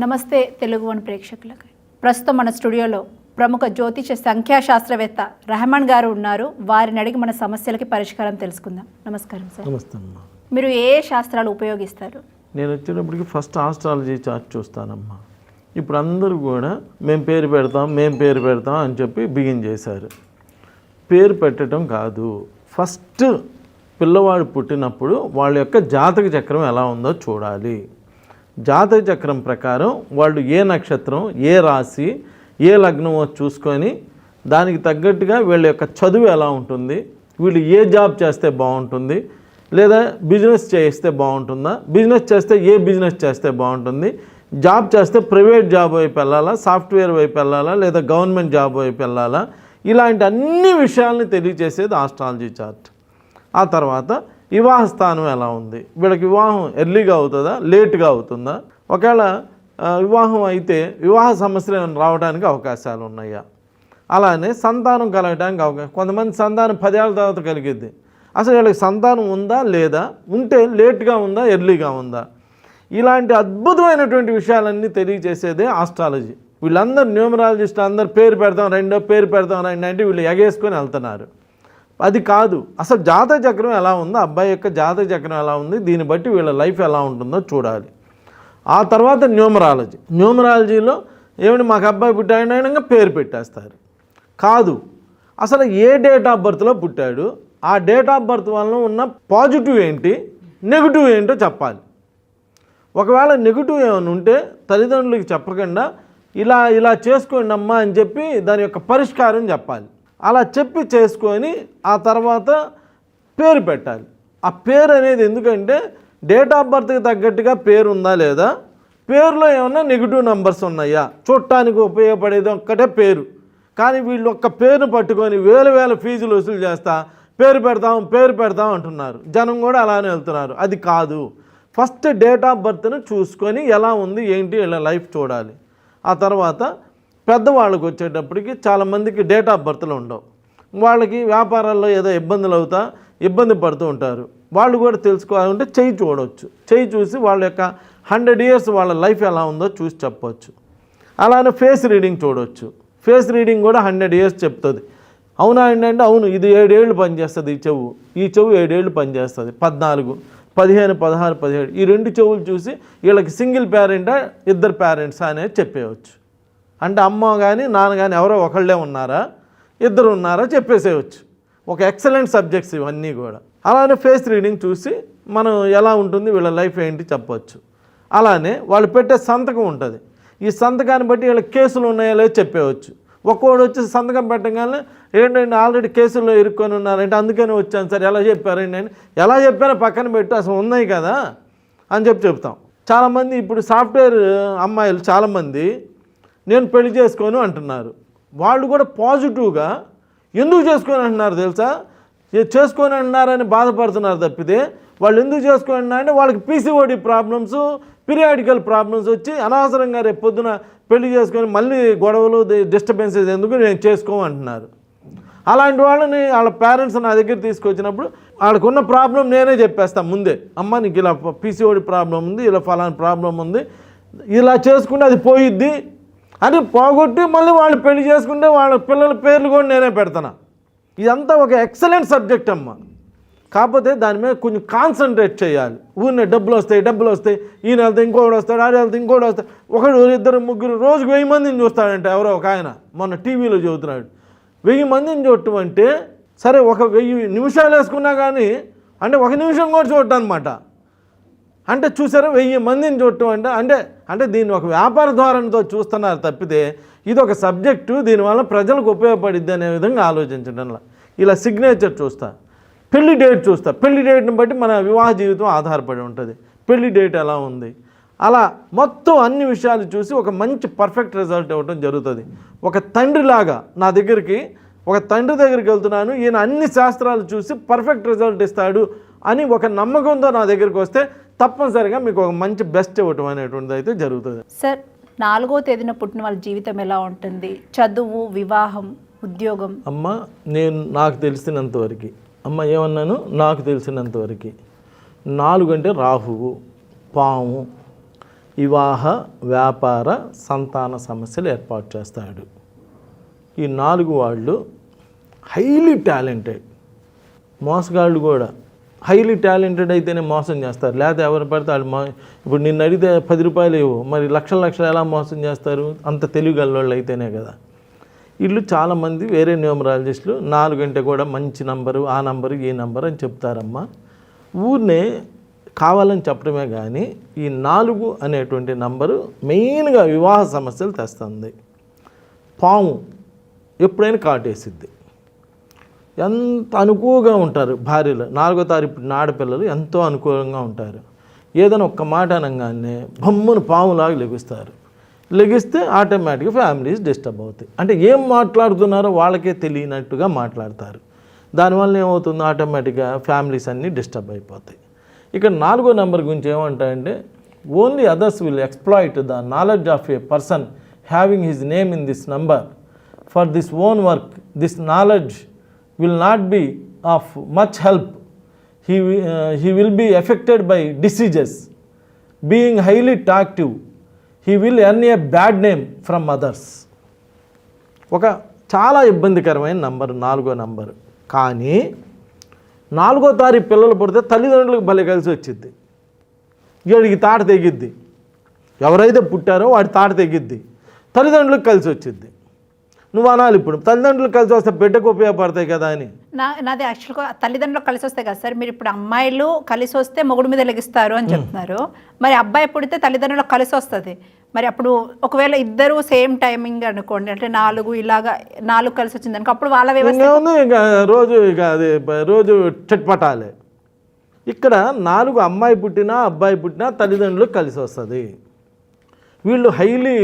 నమస్తే తెలుగు వన్ ప్రేక్షకులకు. ప్రస్తుతం మన స్టూడియోలో ప్రముఖ జ్యోతిష సంఖ్యాశాస్త్రవేత్త రెహమాన్ గారు ఉన్నారు. వారిని అడిగి మన సమస్యలకి పరిష్కారం తెలుసుకుందాం. నమస్కారం సార్. నమస్తే అమ్మా. మీరు ఏ ఏ శాస్త్రాలు ఉపయోగిస్తారు? నేను వచ్చేటప్పటికి ఫస్ట్ ఆస్ట్రాలజీ చార్ట్ చూస్తానమ్మా. ఇప్పుడు అందరూ కూడా మేము పేరు పెడతాం మేము పేరు పెడతాం అని చెప్పి బిగిన్ చేశారు. పేరు పెట్టడం కాదు. ఫస్ట్ పిల్లవాడు పుట్టినప్పుడు వాళ్ళ యొక్క జాతక చక్రం ఎలా ఉందో చూడాలి. జాతక చక్రం ప్రకారం వాళ్ళు ఏ నక్షత్రం ఏ రాశి ఏ లగ్నమో చూసుకొని దానికి తగ్గట్టుగా వీళ్ళ యొక్క చదువు ఎలా ఉంటుంది వీళ్ళు ఏ జాబ్ చేస్తే బాగుంటుంది లేదా బిజినెస్ చేస్తే బాగుంటుందా బిజినెస్ చేస్తే ఏ బిజినెస్ చేస్తే బాగుంటుంది జాబ్ చేస్తే ప్రైవేట్ జాబ్ వైపు వెళ్ళాలా సాఫ్ట్వేర్ వైపు వెళ్ళాలా లేదా గవర్నమెంట్ జాబ్ వైపు వెళ్ళాలా ఇలాంటి అన్ని విషయాల్ని తెలియజేసేది ఆస్ట్రాలజీ చార్ట్. ఆ తర్వాత వివాహ స్థానం ఎలా ఉంది? వీళ్ళకి వివాహం ఎర్లీగా అవుతుందా? లేట్గా అవుతుందా? ఒకవేళ వివాహం అయితే వివాహ సమస్యలు రావడానికి అవకాశాలు ఉన్నాయా? అలానే సంతానం కలగడానికి అవకాశం కొంతమంది సంతానం పదేళ్ళ తర్వాత కలిగిద్ది. అసలు వీళ్ళకి సంతానం ఉందా లేదా? ఉంటే లేట్గా ఉందా ఎర్లీగా ఉందా? ఇలాంటి అద్భుతమైనటువంటి విషయాలన్నీ తెలియజేసేదే ఆస్ట్రాలజీ. వీళ్ళందరూ న్యూమరాలజిస్ట్ అందరు పేరు పెడతాం రెండో పేరు పెడతాం రెండు అంటే వీళ్ళు ఎగేసుకొని వెళ్తున్నారు. అది కాదు. అసలు జాతక చక్రం ఎలా ఉందో అబ్బాయి యొక్క జాతక చక్రం ఎలా ఉంది దీన్ని బట్టి వీళ్ళ లైఫ్ ఎలా ఉంటుందో చూడాలి. ఆ తర్వాత న్యూమరాలజీ. న్యూమరాలజీలో ఏమిటి? మాకు అబ్బాయి పుట్టాడనగా పేరు పెట్టేస్తారు. కాదు. అసలు ఏ డేట్ ఆఫ్ బర్త్లో పుట్టాడు? ఆ డేట్ ఆఫ్ బర్త్ వలన ఉన్న పాజిటివ్ ఏంటి? నెగిటివ్ ఏంటో చెప్పాలి. ఒకవేళ నెగిటివ్ ఏమైనా ఉంటే తల్లిదండ్రులకి చెప్పకుండా ఇలా ఇలా చేసుకోండి అమ్మా అని చెప్పి దాని యొక్క పరిష్కారం చెప్పాలి. అలా చెప్పి చేసుకొని ఆ తర్వాత పేరు పెట్టాలి. ఆ పేరు అనేది ఎందుకంటే డేట్ ఆఫ్ బర్త్కి తగ్గట్టుగా పేరు ఉందా లేదా? పేరులో ఏమన్నా నెగిటివ్ నెంబర్స్ ఉన్నాయా? చూడటానికి ఉపయోగపడేది ఒక్కటే పేరు. కానీ వీళ్ళు ఒక్క పేరును పట్టుకొని వేల వేల ఫీజులు వసూలు చేస్తా పేరు పెడతాం పేరు పెడతాం అంటున్నారు. జనం కూడా అలానే వెళ్తున్నారు. అది కాదు. ఫస్ట్ డేట్ ఆఫ్ బర్త్ను చూసుకొని ఎలా ఉంది ఏంటి ఇలా లైఫ్ చూడాలి. ఆ తర్వాత పెద్దవాళ్ళకి వచ్చేటప్పటికి చాలామందికి డేట్ ఆఫ్ బర్త్లు ఉండవు. వాళ్ళకి వ్యాపారాల్లో ఏదో ఇబ్బందులు అవుతా ఇబ్బంది పడుతూ ఉంటారు. వాళ్ళు కూడా తెలుసుకోవాలంటే చెయ్యి చూడవచ్చు చెయ్యి చూసి వాళ్ళ యొక్క హండ్రెడ్ ఇయర్స్ వాళ్ళ లైఫ్ ఎలా ఉందో చూసి చెప్పవచ్చు అలానే ఫేస్ రీడింగ్ చూడవచ్చు ఫేస్ రీడింగ్ కూడా హండ్రెడ్ ఇయర్స్ చెప్తుంది. అవునా ఏంటంటే అవును ఇది ఏడేళ్ళు పనిచేస్తుంది ఈ చెవు. ఈ చెవు ఏడేళ్ళు పనిచేస్తుంది. పద్నాలుగు పదిహేను పదహారు పదిహేడు. ఈ రెండు చెవులు చూసి వీళ్ళకి సింగిల్ పేరెంటా ఇద్దరు పేరెంట్స్ అనేది చెప్పేయచ్చు. అంటే అమ్మ కానీ నాన్న కానీ ఎవరో ఒకళ్ళే ఉన్నారా? ఇద్దరు ఉన్నారా? చెప్పేసేయచ్చు. ఒక ఎక్సలెంట్ సబ్జెక్ట్స్ ఇవన్నీ కూడా. అలానే ఫేస్ రీడింగ్ చూసి మనం ఎలా ఉంటుంది వీళ్ళ లైఫ్ ఏంటి చెప్పవచ్చు అలానే వాళ్ళు పెట్టే సంతకం ఉంటుంది. ఈ సంతకాన్ని బట్టి వీళ్ళ కేసులు ఉన్నాయో లేదో చెప్పేవచ్చు ఒక్కోడు వచ్చి సంతకం పెట్టగానే ఏంటంటే ఆల్రెడీ కేసుల్లో ఇరుక్కొని ఉన్నారంటే అందుకని వచ్చాను సార్. ఎలా చెప్పారండి అని. ఎలా చెప్పారో పక్కన పెట్టు అసలు ఉన్నాయి కదా అని చెప్పి చెప్తాం. చాలామంది ఇప్పుడు సాఫ్ట్వేర్ అమ్మాయిలు చాలామంది నేను పెళ్ళి చేసుకోను అంటున్నారు. వాళ్ళు కూడా పాజిటివ్గా ఎందుకు చేసుకొని అంటున్నారు తెలుసా? చేసుకొని అంటున్నారని బాధపడుతున్నారు తప్పితే వాళ్ళు ఎందుకు చేసుకొని అంటున్నారంటే వాళ్ళకి పీసీఓడి ప్రాబ్లమ్స్ పీరియాడికల్ ప్రాబ్లమ్స్ వచ్చి అనవసరంగా రేపు పొద్దున పెళ్ళి చేసుకొని మళ్ళీ గొడవలు డిస్టర్బెన్సెస్ ఎందుకు నేను చేసుకోమంటున్నారు. అలాంటి వాళ్ళని వాళ్ళ పేరెంట్స్ నా దగ్గర తీసుకొచ్చినప్పుడు వాళ్ళకున్న ప్రాబ్లం నేనే చెప్పేస్తాను ముందే. అమ్మ నీకు ఇలా పీసీఓడి ప్రాబ్లం ఉంది ఇలా ఫలానా ప్రాబ్లం ఉంది ఇలా చేసుకుంటే అది పోయిద్ది అని పోగొట్టి మళ్ళీ వాళ్ళు పెళ్ళి చేసుకుంటే వాళ్ళ పిల్లల పేర్లు కూడా నేనే పెడతాను? ఇదంతా ఒక ఎక్సలెంట్ సబ్జెక్ట్ అమ్మ. కాకపోతే దాని మీద కొంచెం కాన్సన్ట్రేట్ చేయాలి. ఊరినే డబ్బులు వస్తాయి డబ్బులు వస్తాయి. ఈయన వెళ్తే ఇంకోటి వస్తాడు ఆడ వెళ్తే ఇంకోటి వస్తాడు. ఒకడు ఇద్దరు ముగ్గురు రోజుకు వెయ్యి మందిని చూస్తాడంటే ఎవరో ఒక ఆయన. మొన్న టీవీలో చదువుతున్నాడు వెయ్యి మందిని చూడటం అంటే సరే ఒక వెయ్యి నిమిషాలు వేసుకున్నా కానీ అంటే ఒక నిమిషం కూడా చూడటం అనమాట అంటే చూసారా వెయ్యి మందిని చూడటం అంటే అంటే అంటే దీన్ని ఒక వ్యాపార ధోరణితో చూస్తున్నారు తప్పితే ఇది ఒక సబ్జెక్టు దీనివల్ల ప్రజలకు ఉపయోగపడిద్ది అనే విధంగా ఆలోచించడంలో ఇలా సిగ్నేచర్ చూస్తా. పెళ్ళి డేట్ చూస్తా. పెళ్ళి డేట్ని బట్టి మన వివాహ జీవితం ఆధారపడి ఉంటుంది. పెళ్ళి డేట్ ఎలా ఉంది? అలా మొత్తం అన్ని విషయాలు చూసి ఒక మంచి పర్ఫెక్ట్ రిజల్ట్ ఇవ్వడం జరుగుతుంది. ఒక తండ్రిలాగా నా దగ్గరికి ఒక తండ్రి దగ్గరికి వెళ్తున్నాను ఈయన అన్ని శాస్త్రాలు చూసి పర్ఫెక్ట్ రిజల్ట్ ఇస్తాడు అని ఒక నమ్మకంతో నా దగ్గరికి వస్తే తప్పనిసరిగా మీకు ఒక మంచి బెస్ట్ ఇవ్వటం అనేటువంటిది అయితే జరుగుతుంది. సార్ నాలుగో తేదీన పుట్టిన వాళ్ళ జీవితం ఎలా ఉంటుంది? చదువు వివాహం ఉద్యోగం? అమ్మ నేను నాకు తెలిసినంతవరకు అమ్మ ఏమన్నాను? నాకు తెలిసినంతవరకు నాలుగు అంటే రాహువు పాము వివాహ వ్యాపార సంతాన సమస్యలు ఏర్పాటు చేస్తాడు. ఈ నాలుగు వాళ్ళు హైలీ టాలెంటెడ్. మోసగాళ్ళు కూడా. హైలీ టాలెంటెడ్ అయితేనే మోసం చేస్తారు. లేకపోతే ఎవరు పడితే వాళ్ళు మో ఇప్పుడు నిన్ను అడిగితే పది రూపాయలు ఇవ్వు మరి లక్షల లక్షలు ఎలా మోసం చేస్తారు? అంత తెలివిగల అయితేనే కదా. వీళ్ళు చాలామంది వేరే న్యూమరాలజిస్టులు నాలుగంటే కూడా మంచి నంబరు ఆ నంబరు ఈ నంబరు అని చెప్తారమ్మా. ఊరినే కావాలని చెప్పడమే కానీ ఈ నాలుగు అనేటువంటి నంబరు మెయిన్గా వివాహ సమస్యలు తెస్తుంది. పాము ఎప్పుడైనా కాటేసిద్ది. ఎంత అనుకువగా ఉంటారు భార్యలు. నాలుగో తారీఖు ఆడపిల్లలు ఎంతో అనుకూలంగా ఉంటారు. ఏదైనా ఒక్క మాట అనగానే బొమ్మను పాములాగా లెగుస్తారు. లెగిస్తే ఆటోమేటిక్గా ఫ్యామిలీస్ డిస్టర్బ్ అవుతాయి. అంటే ఏం మాట్లాడుతున్నారో వాళ్ళకే తెలియనట్టుగా మాట్లాడతారు. దానివల్ల ఏమవుతుంది? ఆటోమేటిక్గా ఫ్యామిలీస్ అన్నీ డిస్టర్బ్ అయిపోతాయి. ఇక్కడ నాలుగో నెంబర్ గురించి ఏమంటాయంటే only others will exploit the knowledge of a person having his name in this number for this own work this knowledge will not be of much help. He, uh, he will be affected by diseases. Being highly talkative, he will earn a bad name from others. ఒక చాలా ఇబ్బందికరమైన number నాలుగో number కానీ నాలుగో తారీఖు పిల్లలు పుడితే తల్లిదండ్రులకు భలే కలిసి వచ్చింది వీడికి తాట తెగిద్ది ఎవరైతే పుట్టారో వాడి తాట తెగిద్ది తల్లిదండ్రులకు కలిసి వచ్చింది నువ్వు అనాలి ఇప్పుడు. తల్లిదండ్రులకు కలిసి వస్తే బిడ్డకు ఉపయోగపడతాయి కదా అని. నా నాది యాక్చువల్గా తల్లిదండ్రులు కలిసి వస్తాయి కదా సార్. మీరు ఇప్పుడు అమ్మాయిలు కలిసి వస్తే మొగుడు మీద లెగిస్తారు అని చెప్తున్నారు. మరి అబ్బాయి పుడితే తల్లిదండ్రులకు కలిసి వస్తుంది మరి అప్పుడు ఒకవేళ ఇద్దరు సేమ్ టైమింగ్ అనుకోండి అంటే నాలుగు ఇలాగా నాలుగు కలిసి వచ్చింది అనుకో అప్పుడు వాళ్ళ వ్యవస్థ ఇక రోజు ఇక అది రోజు చెట్పటాలే. ఇక్కడ నాలుగు అమ్మాయి పుట్టినా అబ్బాయి పుట్టినా తల్లిదండ్రులకు కలిసి వస్తుంది. వీళ్ళు హైలీ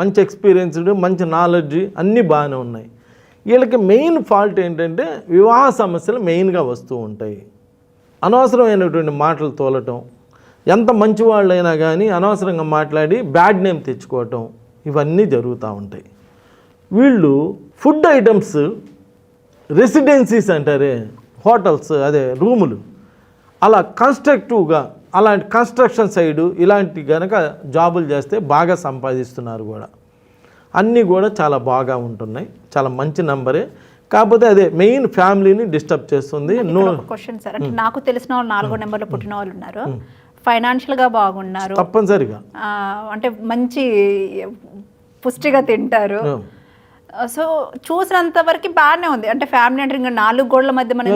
మంచి ఎక్స్పీరియన్స్డ్ మంచి నాలెడ్జ్ అన్నీ బాగానే ఉన్నాయి. వీళ్ళకి మెయిన్ ఫాల్ట్ ఏంటంటే వివాహ సమస్యలు మెయిన్గా వస్తూ ఉంటాయి. అనవసరమైనటువంటి మాటలు తోలటం ఎంత మంచి వాళ్ళైనా కానీ అనవసరంగా మాట్లాడి బ్యాడ్ నేమ్ తెచ్చుకోవటం ఇవన్నీ జరుగుతూ ఉంటాయి. వీళ్ళు ఫుడ్ ఐటమ్స్ రెసిడెన్సీస్ అంటారే హోటల్స్ అదే రూములు అలా కన్స్ట్రక్టివ్గా అలాంటి కన్స్ట్రక్షన్ సైడు ఇలాంటి గనక జాబులు చేస్తే బాగా సంపాదిస్తున్నారు కూడా. అన్నీ కూడా చాలా బాగా ఉంటున్నాయి. చాలా మంచి నంబరే. కాకపోతే అదే మెయిన్ ఫ్యామిలీని డిస్టర్బ్ చేస్తుంది. No question sir. అంటే నాకు తెలిసిన వాళ్ళు నాలుగో నెంబర్లో పుట్టిన వాళ్ళు ఉన్నారు. ఫైనాన్షియల్గా బాగున్నారు. తప్పనిసరిగా. అంటే మంచి పుష్టిగా తింటారు. సో చూసినంత వరకు బాగానే ఉంది. అంటే ఫ్యామిలీ అంటే ఇంకా నాలుగు గోడల మధ్య మనం.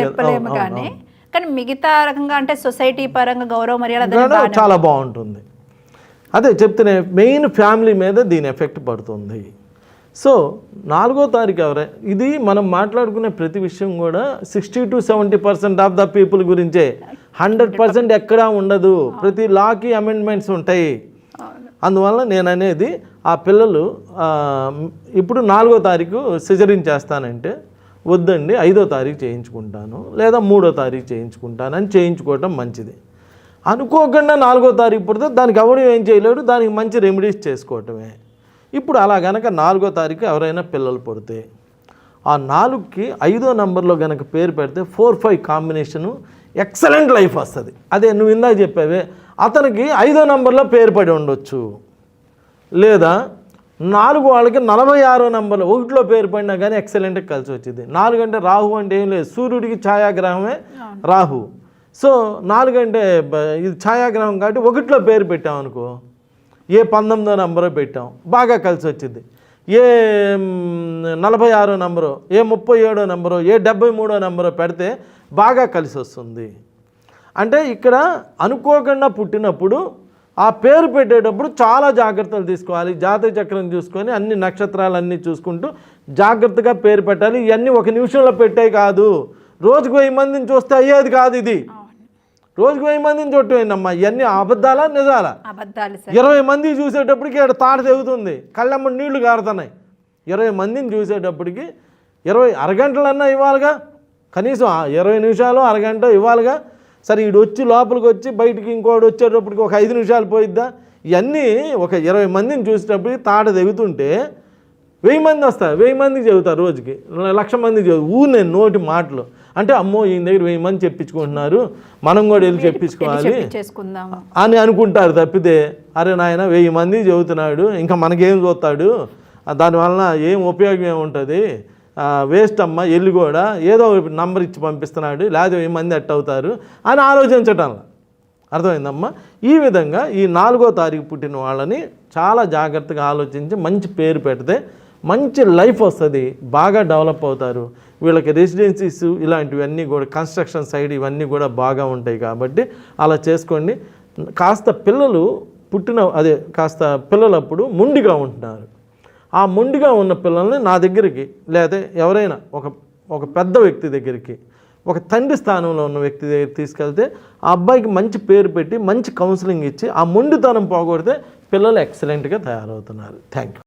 చెప్పలేము కానీ కానీ మిగతా రకంగా అంటే సొసైటీ పరంగా గౌరవ మర్యాద చాలా బాగుంటుంది. అదే చెప్తేనే మెయిన్ ఫ్యామిలీ మీద దీని ఎఫెక్ట్ పడుతుంది. సో నాలుగో తారీఖు ఎవరై ఇది మనం మాట్లాడుకునే ప్రతి విషయం కూడా sixty to seventy percent of the people గురించే. హండ్రెడ్ పర్సెంట్ ఎక్కడా ఉండదు. ప్రతి లాకి అమెండ్మెంట్స్ ఉంటాయి. అందువల్ల నేను అనేది ఆ పిల్లలు ఇప్పుడు నాలుగో తారీఖు సిజరిన్ చేస్తానంటే వద్దండి ఐదో తారీఖు చేయించుకుంటాను లేదా మూడో తారీఖు చేయించుకుంటాను అని చేయించుకోవటం మంచిది. అనుకోకుండా నాలుగో తారీఖు పుడితే దానికి ఎవరు ఏం చేయలేడు దానికి మంచి రెమెడీస్ చేసుకోవటమే. ఇప్పుడు అలా గనక నాలుగో తారీఖు ఎవరైనా పిల్లలు పుడితే ఆ నాలుగుకి ఐదో నెంబర్లో గనక పేరు పెడితే four five combination excellent life వస్తుంది. అదే నువ్వు ఇందాక చెప్పావే అతనికి ఐదో నెంబర్లో పేరు పడి ఉండొచ్చు. లేదా నాలుగు వాళ్ళకి నలభై ఆరో నెంబర్లో. ఒకటిలో పేరు పడినా కానీ ఎక్సలెంట్గా కలిసి వచ్చింది. నాలుగు అంటే రాహు అంటే ఏం లేదు. సూర్యుడికి ఛాయాగ్రహమే రాహు. సో నాలుగు అంటే ఇది ఛాయాగ్రహం కాబట్టి ఒకటిలో పేరు పెట్టాం అనుకో. ఏ పంతొమ్మిదో నెంబరో పెట్టాం. బాగా కలిసి వచ్చింది. ఏ నలభై ఆరో నెంబరో ఏ ముప్పై ఏడో నెంబరో ఏ డెబ్బై మూడో నెంబరో పెడితే బాగా కలిసి వస్తుంది. అంటే ఇక్కడ అనుకోకుండా పుట్టినప్పుడు ఆ పేరు పెట్టేటప్పుడు చాలా జాగ్రత్తలు తీసుకోవాలి. జాతక చక్రం చూసుకొని అన్ని నక్షత్రాలు అన్నీ చూసుకుంటూ జాగ్రత్తగా పేరు పెట్టాలి. ఇవన్నీ ఒక నిమిషంలో పెట్టే కాదు. రోజుకు వెయ్యి మందిని చూస్తే అయ్యేది కాదు ఇది. రోజుకు వెయ్యి మందిని చూడటమేనమ్మా ఇవన్నీ అబద్ధాలా నిజాలా? ఇరవై మంది చూసేటప్పటికి ఇక్కడ తాట తెగుతుంది. కళ్ళమ్మ నీళ్ళు కారుతున్నాయి ఇరవై మందిని చూసేటప్పటికి ఇరవై అరగంటలన్నా ఇవ్వాలిగా. కనీసం ఇరవై నిమిషాలు అరగంట ఇవ్వాలిగా. సరే ఈడు వచ్చి లోపలికి వచ్చి బయటికి ఇంకోటి వచ్చేటప్పటికి ఒక ఐదు నిమిషాలు పోయిద్దా? ఇవన్నీ ఒక ఇరవై మందిని చూసేటప్పటికి తాట తెగుతుంటే వెయ్యి మంది వస్తారు. వెయ్యి మందికి చెబుతారు రోజుకి. లక్ష మందికి చెబుతారు. ఊరినే నోటి మాటలు. అంటే అమ్మో ఈయన దగ్గర వెయ్యి మంది చెప్పించుకుంటున్నారు. మనం కూడా వెళ్ళి చెప్పించుకోవాలి అని అనుకుంటారు తప్పితే అరే నాయన వెయ్యి మంది చెబుతున్నాడు. ఇంకా మనకేం చూస్తాడు? దానివలన ఏం ఉపయోగం ఏముంటుంది? వేస్ట్ అమ్మ వెళ్ళి కూడా ఏదో నంబర్ ఇచ్చి పంపిస్తున్నాడు లేదా వెయ్యి మంది అట్ అవుతారు అని ఆలోచించటం అర్థమైందమ్మా? ఈ విధంగా ఈ నాలుగో తారీఖు పుట్టిన వాళ్ళని చాలా జాగ్రత్తగా ఆలోచించి మంచి పేరు పెడితే మంచి లైఫ్ వస్తుంది బాగా డెవలప్ అవుతారు. వీళ్ళకి రెసిడెన్సీస్ ఇలాంటివన్నీ కూడా కన్స్ట్రక్షన్ సైడ్ ఇవన్నీ కూడా బాగా ఉంటాయి కాబట్టి అలా చేసుకోండి. కాస్త పిల్లలు పుట్టిన అదే కాస్త పిల్లలప్పుడు ముండిగా ఉంటున్నారు. ఆ మొండిగా ఉన్న పిల్లల్ని నా దగ్గరికి లేదా ఎవరైనా ఒక ఒక పెద్ద వ్యక్తి దగ్గరికి ఒక తండ్రి స్థానంలో ఉన్న వ్యక్తి దగ్గర తీసుకెళ్తే ఆ అబ్బాయికి మంచి పేరు పెట్టి మంచి కౌన్సిలింగ్ ఇచ్చి ఆ మొండితనం పోగొడితే పిల్లలు ఎక్సలెంట్గా తయారవుతున్నారు. Thank you